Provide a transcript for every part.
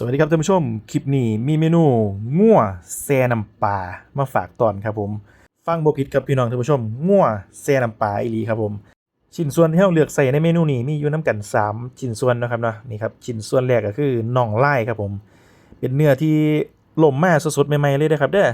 สวัสดีครับท่านผู้ชม คลิปนี้มีเมนูง่วแซน้ำปลามาฝากตอนครับผม ฟังบ่ผิดครับพี่น้องท่านผู้ชม ง่วแซน้ำปลาอีหลีครับผม ชิ้นส่วนที่เราเลือกใส่ในเมนูนี้มีอยู่น้ำกัน 3 ชิ้นส่วนนะครับเนาะนี่ครับชิ้นส่วนแรกก็คือน่องไล่ครับผม เป็นเนื้อที่ล่มมาสดๆใหม่ๆเลยนะครับเด้อ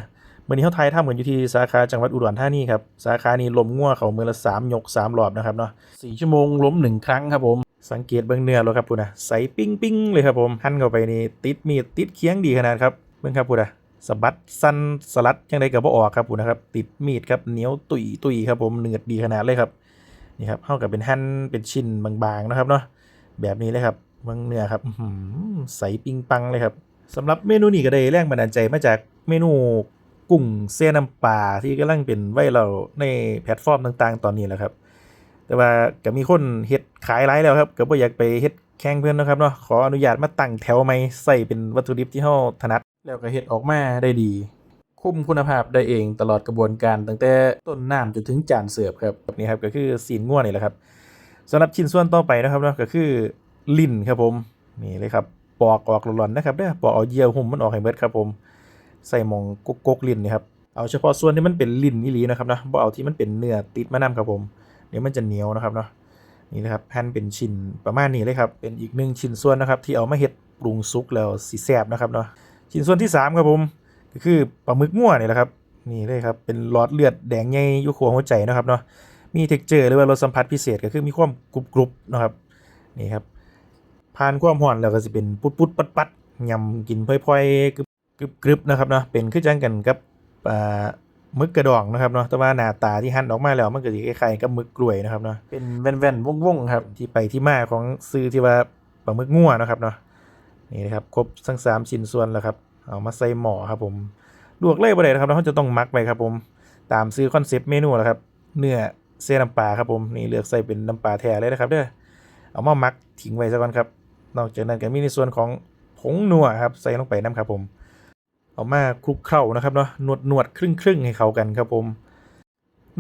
มื่อนี้เขาไทยทำกันอยู่ที่สาขาจังหวัดอุดรธานีครับสาขานี้ลมง่วเขามือละสามยกสามรอบนะครับเนาะสี่ชั่วโมงล้มหนึ่งครั้งครับผม สังเกตเบื้องเนื้อแล้วครับพูดนะใสปิ้งปิ้งเลยครับผมหั่นเข้าไปนี่ติดมีดติดเคียงดีขนาดครับเบื้องครับพูดนะสะบัดสั้นสลัดยังไงกับบ่ออกครับพูดนะครับติดมีดครับเหนียวตุยตุยครับผมเนื้อดีขนาดเลยครับนี่ครับเท่ากับเป็นหั่นเป็นชิ้นบางๆนะครับเนาะแบบนี้เลยครับเบื้องเนื้อครับใสปิ้งปังเลยครับสำหรับเมนูนี้ก็ได้แรงบันดาลใจมาจากเมนูกุ้งเส้นน้ำปลาที่กำลังเป็นไวเรัลในแพลตฟอร์มต่างๆ ตอนนี้แหละครับ แต่ว่าก็มีคนเฮ็ดขายหลายแล้วครับก็บ่อยากไปเฮ็ดแข่งเพิ่อนนะครับเนาะขออนุญาตมาตั้งแถวใหม่ใส่เป็นวัตถุดิบที่เฮาถนัด แล้วก็เฮ็ดออกมาได้ดี คุมคุณภาพได้เองตลอดกระบวนการตั้งแต่ต้นน้ำจนถึงจานเสิร์ฟครับนี่ครับก็คือสีนง่วนี่แหละครับสำหรับชิ้นส่วนต่อไปนะครับเนาะก็คือลิ้นครับผมนี่เลยครับปอกออกหลอนๆนะครับเด้อปอกเอาเยื่อหุ้มมันออกให้เบิดครับผมใส่หมองกกกๆลิ้นนี่ครับเอาเฉพาะส่วนที่มันเป็นลิ้นอีหลีนะครับเนาะบ่เอาที่มันเป็นเนื้อติดมานํครับผม ดี๋ยวมันจะเหนียวนะครับเนาะนี่นะครับหั่นเป็นชิ้นประมาณนี้เลยครับเป็นอีกหนึ่งชิ้นส่วนนะครับที่เอามาเฮ็ดปรุงซุกแล้วสีแซบนะครับเนาะชิ้นส่วนที่ 3 ครับผมก็คือปลาหมึกง่วนี่แหละครับนี่เลยครับเป็นหลอดเลือดแดงใหญ่ยู่ขัวหัวใจนะครับเนาะมีเท็กเจอร์หรือว่ารสสัมผัสพิเศษก็คือมีความกรุบกรุบนะครับนี่ครับผ่านความร้อนแล้วก็จะเป็นปุดปุดปัดปัดยำกินพลอยๆกรึบกรึบกรึบนะครับเนาะเป็นคือจังกันกับอ่า มึกกระดองนะครับเนาะ แต่ว่าหน้าตาที่หั่นออกมาแล้วมันก็สิคล้ายๆกับมึกกล้วยนะครับเนาะ เป็นแว่นๆวงๆครับ ที่ไปที่มาของซื้อที่ว่าปลาหมึกงัวนะครับเนาะ นี่นะครับครบทั้งสามชิ้นส่วนแล้วครับ เอามาใส่หม้อครับผม ลวกเลยบ่ได้นะครับเราจะต้องมักไว้ครับผม ตามซื้อคอนเซปต์เมนูแหละครับ เนื้อเส้นน้ำปลาครับผม นี่เลือกใส่เป็นน้ำปลาแท้เลยนะครับเด้อ เอามามักทิ้งไว้ซะก่อนครับ นอกจากนั้นก็มีในส่วนของผงนัวครับใส่ลงไปน้ำครับผม เอามาคลุกเข้านะครับเนาะนวดนวดครึ่งครึ่งให้เข้ากันครับผม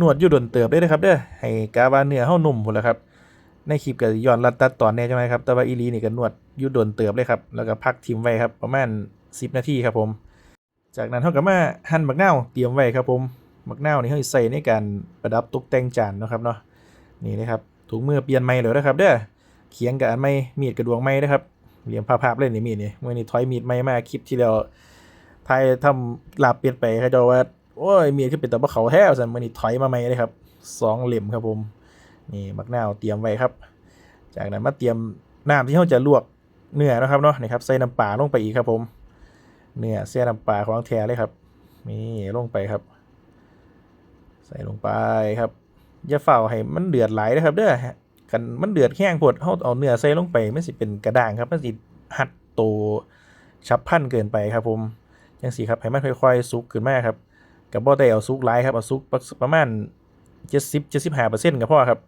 นวดอยู่ดนเติบได้นะครับเด้อให้กาวาเนื้อเฮานุ่มพุ่นละครับในคลิปก็ย้อนรัดตัดตอนแน่ใช่ไหมครับแต่ว่าอีลีนี่ก็นวดอยู่ดนเติบเลยครับ แล้วก็พักทิ้งไว้ครับ ประมาณ 10 นาทีครับผม จากนั้นเฮาก็มาหั่นบักเนาเตรียมไว้ครับผมบักเนานี่เฮาใส่ในการประดับตกแต่งจานนะครับเนาะนี่นะครับถุงมือเปลี่ยนใหม่แล้วนะครับเด้อเขียงกับอันใหม่มีดกระดวงใหม่นะครับเหลี่ยมภาพเลยนี่มีดนี่มื้อนี้ถอยมีดใหม่มาคลิปที่แล้ว ไทยทำลาบเปลี่ยนไปเขาจะว่า โอ้ยเมียคือเป็นตะบะเขาแท้สันมันนี่ถอยมาใหม่เลยครับสองเหลี่ยมครับผม นี่มักนาวเตรียมไว้ครับ จากนั้นมาเตรียมน้ำที่เขาจะลวกเนื้อนะครับเนาะนี่ครับใส่น้ำปลาลงไปอีกครับผม เนื้อเสียน้ำปลาของแท้เลยครับนี่ลงไปครับ ใส่ลงไปครับอย่าเฝ้าให้มันเดือดไหลนะครับเด้อกันมันเดือดแห้งโพดเขาเอาเนื้อใส่ลงไปไมันสิเป็นกระด้างครับมันสิหัดโตฉับพันเกินไปครับผม จังสีครับให้มันค่อยๆสุกขึ้นมาครับกับบ่ได้เอาสุกหลายครับเอาสุกประมาณ70 75%ก็พอครับ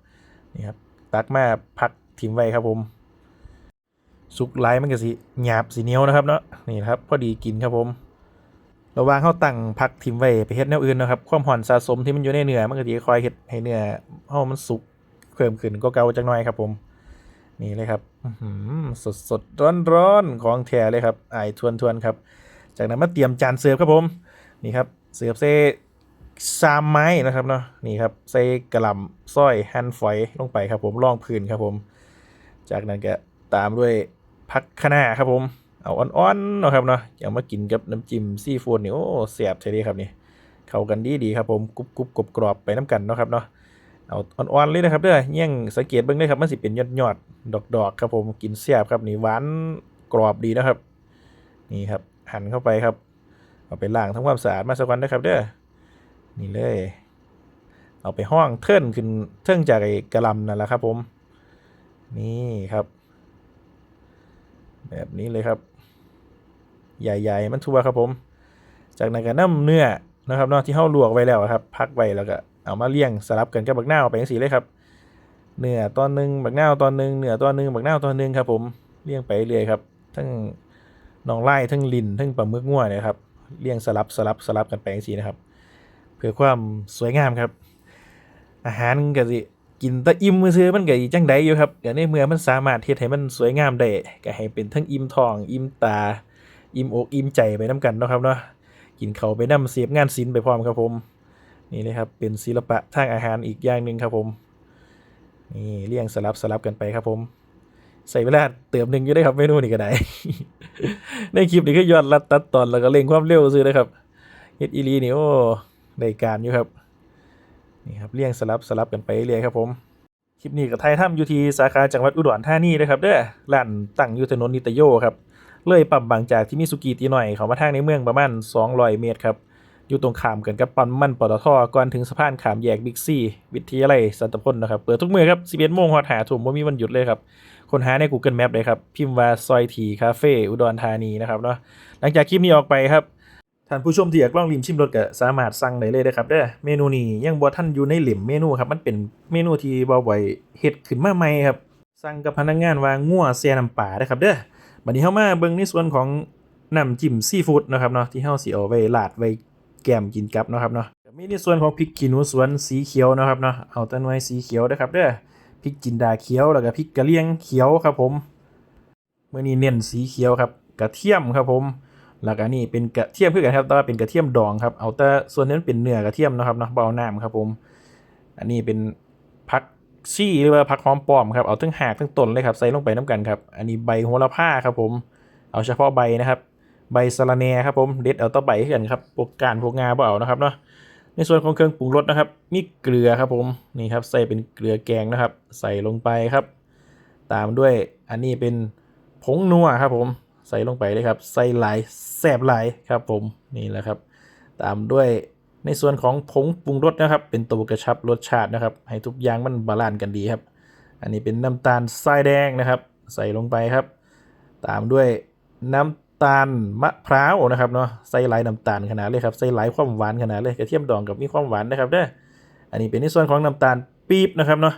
นี่ครับตักมาพักทิ้งไว้ครับผมสุกหลายมันก็สิหยาบสิเนียวนะครับเนาะนี่นครับพอดีกินครับผมระวางเฮาตั้งพักทิ้งไว้ไปเฮ็ดแนวอื่นนะครับความร้อนสะสมที่มันอยู่ในเนื้อมันก็สิค่อยเฮ็ดให้เนื้อเฮามันสุกเพิ่มขึ้นก็เก่าจักหน่อยครับผมนี่เลยครับสดสดร้อนร้อนของแท้เลยครับไอทวนทวนครับ จากนั้นมาเตรียมจานเสิร์ฟครับผมนี่ครับเสิร์ฟเส้สามไม้นะครับเนาะนี่ครับใส่กระลำสร้อยหั่นฝอยลงไปครับผมรองพื้นครับผม จากนั้นก็ตามด้วยผักคะน้าครับผมเอาอ่อนๆเนาะครับเนาะอย่างมากินกับน้ำจิ้มซีฟู้ดนี่โอ้เสียบใช่ดีครับนี่เข้ากันดีดีครับผมกรุบกรุบกรอบกรอบไปน้ำกันเนาะครับเนาะเอาอ่อนๆเลยนะครับเด้อเยี่ยงสังเกตเบิ่งเลยครับมันสิเป็นยอดยอดๆดอกๆครับผมกินเสียบครับนี่หวานกรอบดีนะครับ นี่ครับ หั่นเข้าไปครับ เอาไปล้างทำความสะอาดมาสักวันนะครับเด้อนี่เลย เอาไปห้องเทิร์นขึ้นเทิร์นจากไอ้กระลำนั่นแหละครับ ผม นี่ครับ แบบนี้เลยครับ ใหญ่ๆมันทั่วครับผม จากนั้นก็น้ำเนื้อนะครับเนาะที่เฮาลวกไว้แล้วครับ พักไว้แล้วก็เอามาเลี้ยงสลับกันกับบักหน้าวไปจังซี่เลยครับเนื้อตอนหนึงบักหน้าตอนหนึงเนื้อตอนหนึงบักหน้าตอนหนึงครับ ผมเลี้ยงไปเรื่อยครับ ทั้ง น้องไล่ทั้งลินทั้งปลาหมึกง่วเนี่ยครับ เรียงสลับสลับสลับกันไปอย่างนี้นะครับ เพื่อความสวยงามครับ อาหารก็สิกินตะอิ่มมือซื้อมันก็จังใดอยู่ครับก็ในเมื่อมันสามารถเฮ็ดให้มันสวยงามได้ก็ให้เป็นทั้งอิ่มท้อง อิ่มตา อิ่มอกอิ่มใจไปน้ำกันเนาะครับเนาะกินเขาไปน้ำเสียบงานศิลป์ไปพร้อมครับผม นี่เลยครับเป็นศิลปะทางอาหารอีกอย่างหนึ่งครับผมนี่เลี่ยงสลับสลับกันไปครับผม ใส่เวลาเติมหนึ่งอยู่ได้ครับเมนูนี้ก็ได้ ในคลิปนี้ก็ย้อนรัดตัดตอนแล้วก็เร่งความเร็วซื้อนะครับเฮ็ดอีลีนี่โอ้ได้การอยู่ครับนี่ครับเลี่ยงสลับสลับกันไปเรื่อยครับผมคลิปนี้กับไทยถ้ำอยู่ที่สาขาจังหวัดอุดรธานีนะครับเด้อร้านตั้งอยู่ถนนนิตโยครับเลยปั๊มบางจากที่มิสุกิตีหน่อยเขามาทางในเมืองประมาณ200 เมตรครับอยู่ตรงขามกันกับปั๊มมันปตทก่อนถึงสะพานขามแยกบิ๊กซีวิทยาลัยสันตพลนะครับ เปิดทุกมื้อครับ11โมงฮอดหาทุ่มบ่มีวันหยุดเลยครับ ค้นหาใน Google Map เลยครับ พิมพ์ว่าซอยทีคาเฟ่อุดรธานีนะครับเนาะหลังจากคลิปนี้ออกไปครับท่านผู้ชมที่อยากลองลิมชิมรสก็สามารถสั่งได้เลยนะครับเด้อเมนูนี้ยังบ่ทันอยู่ในหลิมเมนูครับมันเป็นเมนูที่บ่บ่อยเฮ็ดขึ้นมาใหม่ครับสั่งกับพนักงานว่างัวเสียน้ำปลาเด้อครับเด้อบัดนี้เฮามาเบิ่งในส่วนของน้ำจิ้มซีฟู้ดนะครับเนาะที่เฮาสิเอาไว้ราดไว้แกมกินกับเนาะครับเนาะมีในส่วนของพริกขี้หนูสวนสีเขียวนะครับเนาะเอาแต่หน่วยสีเขียวเด้อครับเด้อ ริกจินดาเขียวแล้วก็พริกกะเหรี่ยงเขียวครับผมเมื้อนี้เน้นสีเขียวครับกระเทียมครับผมแล้วก็นี่เป็นกระเทียมเพื่อกันครับแต่ว่าเป็นกระเทียมดองครับเอาแต่ส่วนนี้มันเป็นเนื้อกระเทียมนะครับนะเบเอาน้ำครับผม อันนี้เป็นผักชี่หรือว่าผักหอมป้อมครับเอาทั้งหากทั้งต้นเลยครับใส่ลงไปน้ำกันครับอันนี้ใบโหระพาครับผม เอาเฉพาะใบนะครับ ใบสะระแหน่ครับผมเด็ดเอาแต้ใบขึ้นครับพวกการพวกงาเบเอานะครับเนาะ ในส่วนของเครื่องปรุงรสนะครับ มีเกลือครับผมนี่ครับใส่เป็นเกลือแกงนะครับ ใส่ลงไปครับ ตามด้วยอันนี้เป็นผงนัวครับผมใส่ลงไปเลยครับใส่หลายแสบหลายครับผมนี่แหละครับ ตามด้วยในส่วนของผงปรุงรสนะครับ เป็นตัวกระชับรสชาตินะครับ ให้ทุกอย่างมันบาลานซ์กันดีครับ อันนี้เป็นน้ำตาลทรายแดงนะครับ ใส่ลงไปครับ ตามด้วยน้ำ ตาลมะพร้าวนะครับเนาะใส่หลายน้ำตาลขนาดเลยครับใส่หลายความหวานขนาดเลยกระเทียมดองกับมีความหวานนะครับเด้ออันนี้เป็นในส่วนของน้ำตาลปี๊บนะครับเนาะ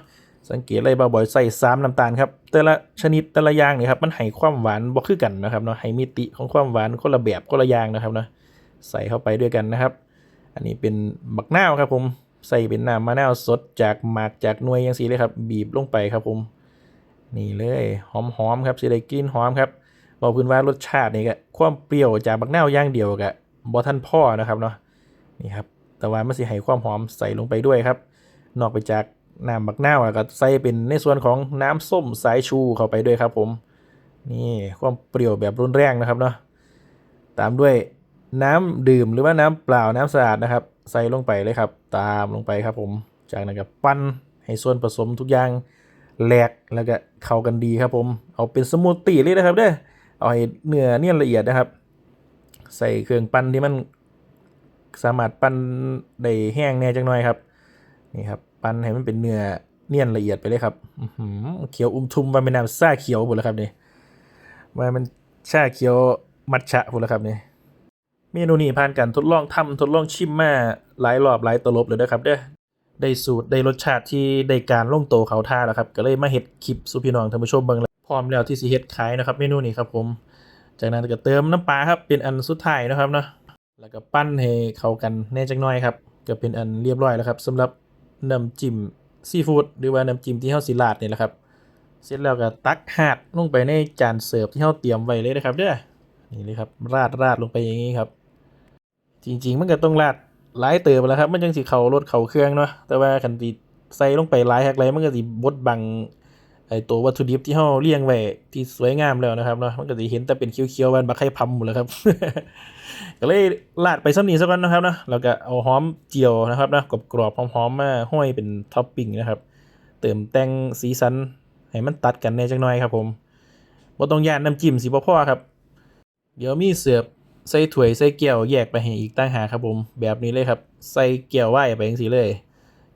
สังเกตเลยบ่าบ่อยใส่สามน้ำตาลครับแต่ละชนิดแต่ละอย่างนี่ครับมันให้ความหวานบ่คือกันนะครับเนาะให้มิติของความหวานคนละแบบคนละอย่างนะครับเนาะใส่เข้าไปด้วยกันนะครับ อันนี้เป็นบักนาวครับผมใส่เป็นน้ำมะนาวสดจากหมากจากหน่วยยังสีเลยครับ บีบลงไปครับผม นี่เลยหอมๆครับสิได้กลิ่นหอมครับ บอกพื้นว่ารสชาตินี่ก็ความเปรี้ยวจากบักนาวย่างเดียวกับบอทันพ่อนะครับเนาะนี่ครับแต่ว่ามันสิให้ความหอมใส่ลงไปด้วยครับ นอกไปจากน้ำบักนาวแล้วก็ใส่เป็นในส่วนของน้ำส้มสายชูเข้าไปด้วยครับผมนี่ความเปรี้ยวแบบรุนแรงนะครับเนาะตามด้วยน้ำดื่มหรือว่าน้ำเปล่าน้ำสะอาดนะครับ ใส่ลงไปเลยครับ ตามลงไปครับผมจากนั้นก็ปั้นให้ส่วนผสมทุกอย่างแหลกแล้วก็เข้ากันดีครับผม เอาเป็นสมูทตี้เลยนะครับเด้อ เอาให้เนื้อเนียนละเอียดนะครับ ใส่เครื่องปั้นที่มันสามารถปั้นได้แห้งแน่จังหน่อยครับนี่ครับปั้นให้มันเป็นเนื้อเนียนละเอียดไปเลยครับเขียวอุ้มทุมว่าเป็นน้ำซ่าเขียวหมดแล้วครับนี่ว่ามันชาเขียวมัทฉะหมดแล้วครับนี่เมนูนี้ผ่านการทดลองทำทดลองชิมมาหลายรอบหลายตลบเลยนะครับเด้อได้สูตรได้รสชาติที่ได้การล่งโตวเขาท่าแล้วครับ ก็เลยมาเฮ็ดคลิปสู่พี่น้องท่านผู้ชมเบิ่ง พร้อมแล้วที่สิเฮ็ดขายนะครับเมนูนี้ครับผมจากนั้นก็เติมน้ำปลาครับเป็นอันสุดท้ายนะครับเนาะแล้วก็ปั้นให้เข้ากันแน่จักหน่อยครับก็เป็นอันเรียบร้อยแล้วครับสำหรับน้ำจิ้มซีฟู้ดหรือว่าน้ำจิ้มที่เฮาสิราดนี่แหละครับ เสร็จแล้วก็ตักหาดลงไปในจานเสิร์ฟที่เฮาเตรียมไว้เลยนะครับเด้อนี่เลยครับราดราดลงไปอย่างนี้ครับ จริง ๆ มันก็ต้องราดหลายเติบแล้วครับ มันจังสิเข้ารสเข้าเครื่องเนาะแต่ว่าคันสิใส่ลงไปหลายฮักหลมันก็สิบดบัง ไอตัววัตถุดิบที่เฮาเรียงไว้ที่สวยงามแล้วนะครับเนาะมันก็สิเห็นแต่เป็นเขียวๆบานบักไข่พำหมดแล้วครับก็เลยลาดไปซ้ำนี้สักวันนะครับนะแล้วก็เอาหอมเจียวนะครับนะกรอบๆหอมๆมาห้อยเป็นท็อปปิ้งนะครับ เติมแต่งสีสันให้มันตัดกันแน่จักหน่อยครับผมบ่ต้องย่านน้ำจิ้มสิบ่พอครับ เดี๋ยวมีเสิร์ฟใส่ถ้วยใส่แก้วแยกไปให้อีกต่างหาครับผม แบบนี้เลยครับ ใส่แก้วไหว้ไปจังซี่เลย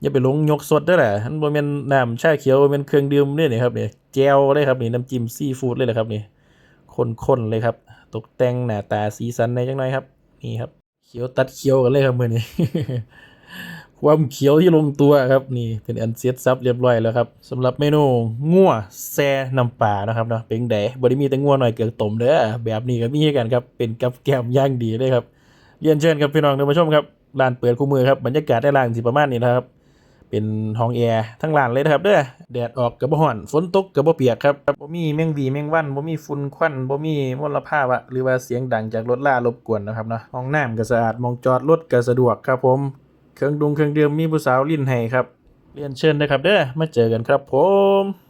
อย่าไปลงยกสดเด้แหละมันบ่แม่นน้ำชาเขียวบ่แม่นเครื่องดื่มเด้อนี่ครับนี่แจวเลยครับนี่น้ำจิ้มซีฟู้ดเลยแหละครับนี่ข้นๆเลยครับ ตกแต่งหน้าตาสีสันในจังหน่อยครับ นี่ครับ เขียวตัดเขียวกันเลยครับมื้อนี้ความเขียวที่ลงตัวครับนี่เป็นอันเสร็จสับเรียบร้อยแล้วครับสำหรับเมนูงัวแซ่น้ำปลานะครับเนาะเป็นไดบ่ได้มีแต่งัวหน่อยเกลือต้มเด้อแบบนี้ก็มีให้กันครับเป็นกับแก้มย่างดีเลยครับเรียนเชิญครับพี่น้องท่านผู้ชมครับร้านเปิดคู่มือครับบรรยากาศในร้านสิประมาณนี้นะครับ เป็นห้องแอร์ทั้งลานเลยนะครับเด้อแดดออกก็บ่ร้อนฝนตกกับบ่เปียกครับบ่มีแมงวีแมงวันบ่มีฝุ่นควันบ่มีมลภาวะหรือว่าเสียงดังจากรถล่ารบกวนนะครับเนาะห้องน้ำก็สะอาดมองจอดรถก็สะดวกครับผมเครื่องดุงเครื่องดื่มมีผู้สาวลิ้นให้ครับเรียนเชิญนะครับเด้อมาเจอกันครับผม